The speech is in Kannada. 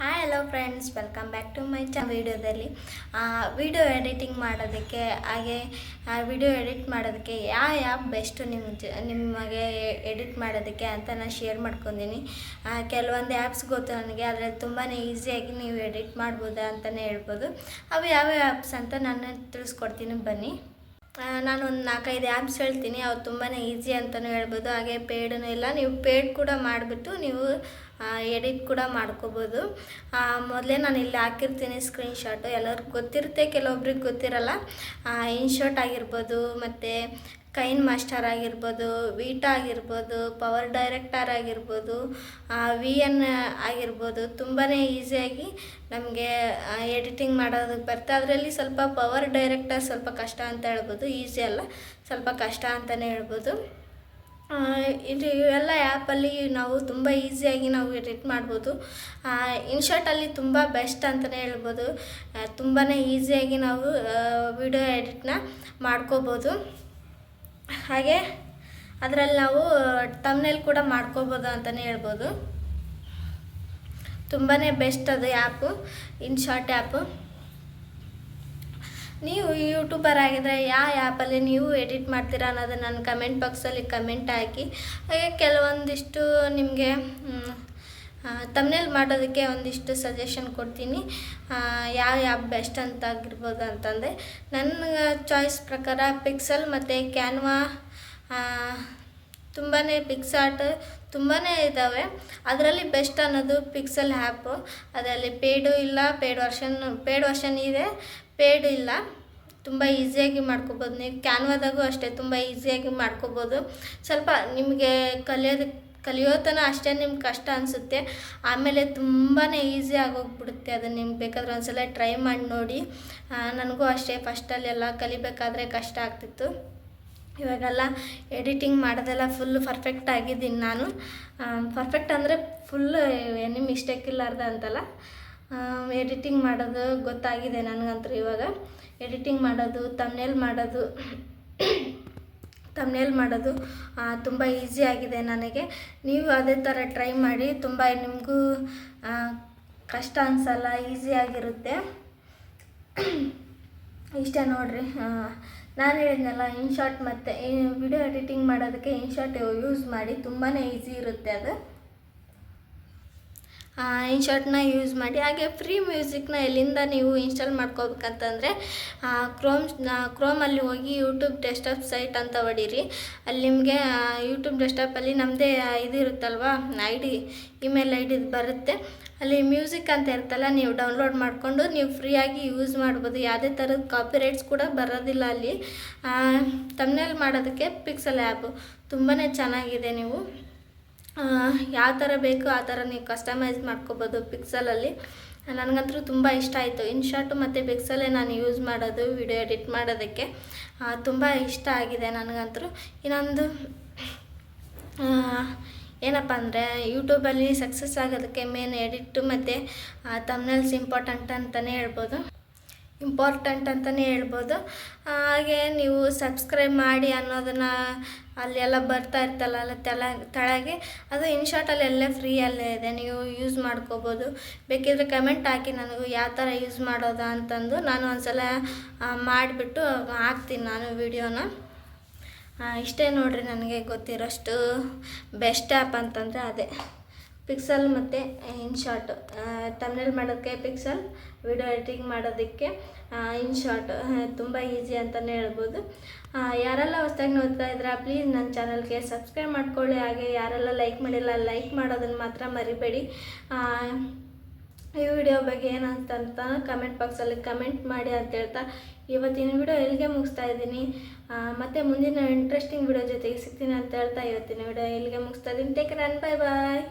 Hi hello friends welcome back to my ಚ ವಿಡಿಯೋದಲ್ಲಿ ವಿಡಿಯೋ ಎಡಿಟಿಂಗ್ ಮಾಡೋದಕ್ಕೆ, ಹಾಗೆ ವಿಡಿಯೋ ಎಡಿಟ್ ಮಾಡೋದಕ್ಕೆ ಯಾವ ಆ್ಯಪ್ ಬೆಸ್ಟು ನಿಮ್ಮ ಜ, ನಿಮಗೆ ಎಡಿಟ್ ಮಾಡೋದಕ್ಕೆ ಅಂತ ನಾನು ಶೇರ್ ಮಾಡ್ಕೊಂಡಿನಿ. ಕೆಲವೊಂದು ಆ್ಯಪ್ಸ್ ಗೊತ್ತು ನನಗೆ ಅದರಲ್ಲಿ ತುಂಬಾ ಈಸಿಯಾಗಿ ನೀವು ಎಡಿಟ್ ಮಾಡ್ಬೋದಾ ಅಂತಲೇ ಹೇಳ್ಬೋದು. ಅವು ಯಾವ ಆ್ಯಪ್ಸ್ ಅಂತ ನಾನು ತಿಳಿಸ್ಕೊಡ್ತೀನಿ, ಬನ್ನಿ. ನಾನು ಒಂದು ನಾಲ್ಕೈದು ಆ್ಯಪ್ಸ್ ಹೇಳ್ತೀನಿ. ಅವು ತುಂಬಾ ಈಸಿ ಅಂತಲೂ ಹೇಳ್ಬೋದು. ಹಾಗೆ ಪೇಡೂ ಇಲ್ಲ. ನೀವು ಪೇಡ್ ಕೂಡ ಮಾಡಿಬಿಟ್ಟು ನೀವು ಎಡಿಟ್ ಕೂಡ ಮಾಡ್ಕೋಬೋದು. ಮೊದಲೇ ನಾನು ಇಲ್ಲಿ ಹಾಕಿರ್ತೀನಿ ಸ್ಕ್ರೀನ್ಶಾಟು ಎಲ್ಲರಿಗೂ ಗೊತ್ತಿರುತ್ತೆ, ಕೆಲವೊಬ್ರಿಗೆ ಗೊತ್ತಿರಲ್ಲ. ಇನ್ಶರ್ಟ್ ಆಗಿರ್ಬೋದು, ಮತ್ತು ಕೈನ್ ಮಾಸ್ಟರ್ ಆಗಿರ್ಬೋದು, ವೀಟಾ ಆಗಿರ್ಬೋದು, ಪವರ್ ಡೈರೆಕ್ಟರ್ ಆಗಿರ್ಬೋದು ವಿ ಎನ್ ಆಗಿರ್ಬೋದು ತುಂಬಾ ಈಸಿಯಾಗಿ ನಮಗೆ ಎಡಿಟಿಂಗ್ ಮಾಡೋದಕ್ಕೆ ಬರುತ್ತೆ ಅದರಲ್ಲಿ ಸ್ವಲ್ಪ ಪವರ್ ಡೈರೆಕ್ಟರ್ ಸ್ವಲ್ಪ ಕಷ್ಟ ಅಂತ ಹೇಳ್ಬೋದು. ಈಸಿ ಅಲ್ಲ, ಸ್ವಲ್ಪ ಕಷ್ಟ ಅಂತಲೇ ಹೇಳ್ಬೋದು. ಇದು ಇವೆಲ್ಲ ಆ್ಯಪಲ್ಲಿ ನಾವು ತುಂಬ ಈಸಿಯಾಗಿ ನಾವು ಎಡಿಟ್ ಮಾಡ್ಬೋದು. ಇನ್ಶಾರ್ಟಲ್ಲಿ ತುಂಬ ಬೆಸ್ಟ್ ಅಂತಲೇ ಹೇಳ್ಬೋದು. ತುಂಬಾ ಈಸಿಯಾಗಿ ನಾವು ವಿಡಿಯೋ ಎಡಿಟ್ನ ಮಾಡ್ಕೋಬೋದು. ಹಾಗೆ ಅದರಲ್ಲಿ ನಾವು ತಮ್ನೇಲ್ ಕೂಡ ಮಾಡ್ಕೋಬೋದು ಅಂತಲೇ ಹೇಳ್ಬೋದು. ತುಂಬಾ ಬೆಸ್ಟ್ ಅದು ಆ್ಯಪು ಇನ್ ಶಾರ್ಟ್ ಆ್ಯಪು ನೀವು ಯೂಟ್ಯೂಬರ್ ಆಗಿದ್ರೆ ಯಾವ ಆ್ಯಪಲ್ಲಿ ನೀವು ಎಡಿಟ್ ಮಾಡ್ತೀರಾ ಅನ್ನೋದನ್ನು ನನ್ನ ಕಮೆಂಟ್ ಬಾಕ್ಸಲ್ಲಿ ಕಮೆಂಟ್ ಹಾಕಿ, ಹಾಗೆ ಕೆಲವೊಂದಿಷ್ಟು ನಿಮಗೆ ತಮ್ನೇಲ್ ಮಾಡೋದಕ್ಕೆ ಒಂದಿಷ್ಟು ಸಜೆಷನ್ ಕೊಡ್ತೀನಿ. ಯಾವ ಯಾವ ಬೆಸ್ಟ್ ಅಂತ ಆಗಿರ್ಬೋದು ಅಂತಂದರೆ, ನನ್ನ ಚಾಯ್ಸ್ ಪ್ರಕಾರ ಪಿಕ್ಸಲ್ ಮತ್ತು ಕ್ಯಾನ್ವಾ ತುಂಬಾ ಪಿಕ್ಸಾರ್ಟ್ ತುಂಬಾ ಇದ್ದಾವೆ ಅದರಲ್ಲಿ ಬೆಸ್ಟ್ ಅನ್ನೋದು ಪಿಕ್ಸಲ್ ಆ್ಯಪು ಅದರಲ್ಲಿ ಪೇಡು ಇಲ್ಲ ಪೇಡ್ ವರ್ಷನ್ ಪೇಡ್ ವರ್ಷನ್ ಇದೆ ಪೇಡ್ ಇಲ್ಲ. ತುಂಬ ಈಸಿಯಾಗಿ ಮಾಡ್ಕೋಬೋದು. ನೀವು ಕ್ಯಾನ್ವಾದಾಗೂ ಅಷ್ಟೇ ತುಂಬ ಈಸಿಯಾಗಿ ಮಾಡ್ಕೋಬೋದು. ಸ್ವಲ್ಪ ನಿಮಗೆ ಕಲಿಯೋದಕ್ಕೆ ಕಲಿಯೋ ತನಕ ಅಷ್ಟೇ ನಿಮ್ಗೆ ಕಷ್ಟ ಅನಿಸುತ್ತೆ. ಆಮೇಲೆ ತುಂಬಾ ಈಸಿ ಆಗೋಗ್ಬಿಡುತ್ತೆ ಅದು ನಿಮ್ಗೆ ಬೇಕಾದ್ರೆ ಒಂದ್ಸಲ ಟ್ರೈ ಮಾಡಿ ನೋಡಿ. ನನಗೂ ಅಷ್ಟೇ ಫಸ್ಟಲ್ಲೆಲ್ಲ ಕಲಿಬೇಕಾದ್ರೆ ಕಷ್ಟ ಆಗ್ತಿತ್ತು. ಇವಾಗೆಲ್ಲ ಎಡಿಟಿಂಗ್ ಮಾಡೋದೆಲ್ಲ ಫುಲ್ ಪರ್ಫೆಕ್ಟ್ ಆಗಿದ್ದೀನಿ ನಾನು. ಪರ್ಫೆಕ್ಟ್ ಅಂದರೆ ಫುಲ್ ಏನು ಮಿಸ್ಟೇಕ್ ಇಲ್ಲಾರ್ದ ಅಂತಲ್ಲ. ಎಡಿಟಿಂಗ್ ಮಾಡೋದು ಗೊತ್ತಾಗಿದೆ ನನಗಂತೂ ಇವಾಗ. ಎಡಿಟಿಂಗ್ ಮಾಡೋದು ತಮ್ನೇಲ್ ಮಾಡೋದು ತಮ್ನೇಲ್ ಮಾಡೋದು ತುಂಬ ಈಸಿ ಆಗಿದೆ ನನಗೆ. ನೀವು ಅದೇ ಥರ ಟ್ರೈ ಮಾಡಿ, ತುಂಬ ನಿಮಗೂ ಕಷ್ಟ ಅನಿಸಲ್ಲ ಈಸಿಯಾಗಿರುತ್ತೆ ಇಷ್ಟೇ ನೋಡಿರಿ ನಾನು ಹೇಳಿದ್ನಲ್ಲ ಇನ್ಶಾರ್ಟ್ ಮತ್ತು ವಿಡಿಯೋ ಎಡಿಟಿಂಗ್ ಮಾಡೋದಕ್ಕೆ ಇನ್ಶಾರ್ಟ್ ಯೂಸ್ ಮಾಡಿ ತುಂಬಾ ಈಸಿ ಇರುತ್ತೆ ಅದು. ಇನ್ಶಾರ್ಟ್ನ ಯೂಸ್ ಮಾಡಿ, ಹಾಗೆ ಫ್ರೀ ಮ್ಯೂಸಿಕ್ನ ಎಲ್ಲಿಂದ ನೀವು ಇನ್ಸ್ಟಾಲ್ ಮಾಡ್ಕೋಬೇಕಂತಂದರೆ ಕ್ರೋಮ್ ಕ್ರೋಮಲ್ಲಿ ಹೋಗಿ ಯೂಟ್ಯೂಬ್ ಡೆಸ್ಟಾಪ್ ಸೈಟ್ ಅಂತ ಹೊಡೀರಿ ಅಲ್ಲಿ ನಿಮಗೆ ಯೂಟ್ಯೂಬ್ ಡೆಸ್ಟಾಪಲ್ಲಿ ನಮ್ಮದೇ ಇದು ಇರುತ್ತಲ್ವಾ I D email I D ಬರುತ್ತೆ. ಅಲ್ಲಿ ಮ್ಯೂಸಿಕ್ ಅಂತ ಇರ್ತಲ್ಲ ನೀವು ಡೌನ್ಲೋಡ್ ಮಾಡಿಕೊಂಡು ನೀವು ಫ್ರೀಯಾಗಿ ಯೂಸ್ ಮಾಡ್ಬೋದು. ಯಾವುದೇ ಥರದ ಕಾಪಿರೈಟ್ಸ್ ಕೂಡ ಬರೋದಿಲ್ಲ ಅಲ್ಲಿ. ತಮ್ಮನೇಲಿ ಮಾಡೋದಕ್ಕೆ ಪಿಕ್ಸಲ್ ಆ್ಯಪು ತುಂಬಾ ಚೆನ್ನಾಗಿದೆ ನೀವು. ಯಾವ ಥರ ಬೇಕೋ ಆ ಥರ ನೀವು ಕಸ್ಟಮೈಸ್ ಮಾಡ್ಕೋಬೋದು ಪಿಕ್ಸಲಲ್ಲಿ ನನಗಂತೂ ತುಂಬ ಇಷ್ಟ ಆಯಿತು. ಇನ್ಶಾರ್ಟು ಮತ್ತು ಪಿಕ್ಸಲೇ ನಾನು ಯೂಸ್ ಮಾಡೋದು ವಿಡಿಯೋ ಎಡಿಟ್ ಮಾಡೋದಕ್ಕೆ. ತುಂಬ ಇಷ್ಟ ಆಗಿದೆ ನನಗಂತೂ. ಇನ್ನೊಂದು ಏನಪ್ಪ ಅಂದರೆ ಯೂಟ್ಯೂಬಲ್ಲಿ ಸಕ್ಸಸ್ ಆಗೋದಕ್ಕೆ ಮೇನ್ ಎಡಿಟ್ಟು ಮತ್ತು ತಮ್ನಲ್ಸ್ ಇಂಪಾರ್ಟೆಂಟ್ ಅಂತಲೇ ಹೇಳ್ಬೋದು. ಇಂಪಾರ್ಟೆಂಟ್ ಅಂತಲೇ ಹೇಳ್ಬೋದು. ಹಾಗೆ ನೀವು ಸಬ್ಸ್ಕ್ರೈಬ್ ಮಾಡಿ ಅನ್ನೋದನ್ನು ಅಲ್ಲೆಲ್ಲ ಬರ್ತಾ ಇರ್ತಲ್ಲ, ಅಲ್ಲ ತೆಳ ತೆಳಗೆ. ಅದು ಇನ್ಶಾರ್ಟಲ್ಲಿ ಎಲ್ಲ ಫ್ರೀಯಲ್ಲೇ ಇದೆ. ನೀವು ಯೂಸ್ ಮಾಡ್ಕೋಬೋದು. ಬೇಕಿದ್ರೆ ಕಮೆಂಟ್ ಹಾಕಿ ನನಗೂ ಯಾವ ಥರ ಯೂಸ್ ಮಾಡೋದಾ ಅಂತಂದು ನಾನು ಒಂದ್ಸಲ ಮಾಡಿಬಿಟ್ಟು ಹಾಕ್ತೀನಿ ನಾನು ವಿಡಿಯೋನ ಇಷ್ಟೇ ನೋಡಿರಿ ನನಗೆ ಗೊತ್ತಿರೋಷ್ಟು ಬೆಸ್ಟ್ ಆ್ಯಪ್ ಅಂತಂದರೆ ಅದೇ. ಪಿಕ್ಸಲ್ ಮತ್ತು ಇನ್ಶಾರ್ಟ್ ತಮ್ನೇಲ್ ಮಾಡೋದಕ್ಕೆ ಪಿಕ್ಸಲ್, ವಿಡಿಯೋ ಎಡಿಟಿಂಗ್ ಮಾಡೋದಕ್ಕೆ ಇನ್ಶಾರ್ಟ್ ತುಂಬ ಈಸಿ ಅಂತಲೇ ಹೇಳ್ಬೋದು. ಯಾರೆಲ್ಲ ಹೊಸ್ದಾಗಿ ನೋಡ್ತಾ ಇದ್ದೀರಾ, ಪ್ಲೀಸ್ ನನ್ನ ಚಾನಲ್ಗೆ ಸಬ್ಸ್ಕ್ರೈಬ್ ಮಾಡ್ಕೊಳ್ಳಿ. ಹಾಗೆ ಯಾರೆಲ್ಲ ಲೈಕ್ ಮಾಡಿಲ್ಲ, ಲೈಕ್ ಮಾಡೋದನ್ನು ಮಾತ್ರ ಮರಿಬೇಡಿ. ಈ ವಿಡಿಯೋ ಬಗ್ಗೆ ಏನಂತ ಕಮೆಂಟ್ ಬಾಕ್ಸಲ್ಲಿ ಕಮೆಂಟ್ ಮಾಡಿ ಅಂತ ಹೇಳ್ತಾ ಇವತ್ತಿನ ವಿಡಿಯೋ ಇಲ್ಲಿಗೆ ಮುಗಿಸ್ತಾ ಇದ್ದೀನಿ. ಮತ್ತು ಮುಂದಿನ ಇಂಟ್ರೆಸ್ಟಿಂಗ್ ವಿಡಿಯೋ ಜೊತೆಗೆ ಸಿಗ್ತೀನಿ ಅಂತ ಹೇಳ್ತಾ ಇವತ್ತಿನ ವಿಡಿಯೋ ಇಲ್ಲಿಗೆ ಮುಗಿಸ್ತಾ ಇದ್ದೀನಿ. ಟೇಕ್ ರನ್ ಬಾಯ್ ಬಾಯ್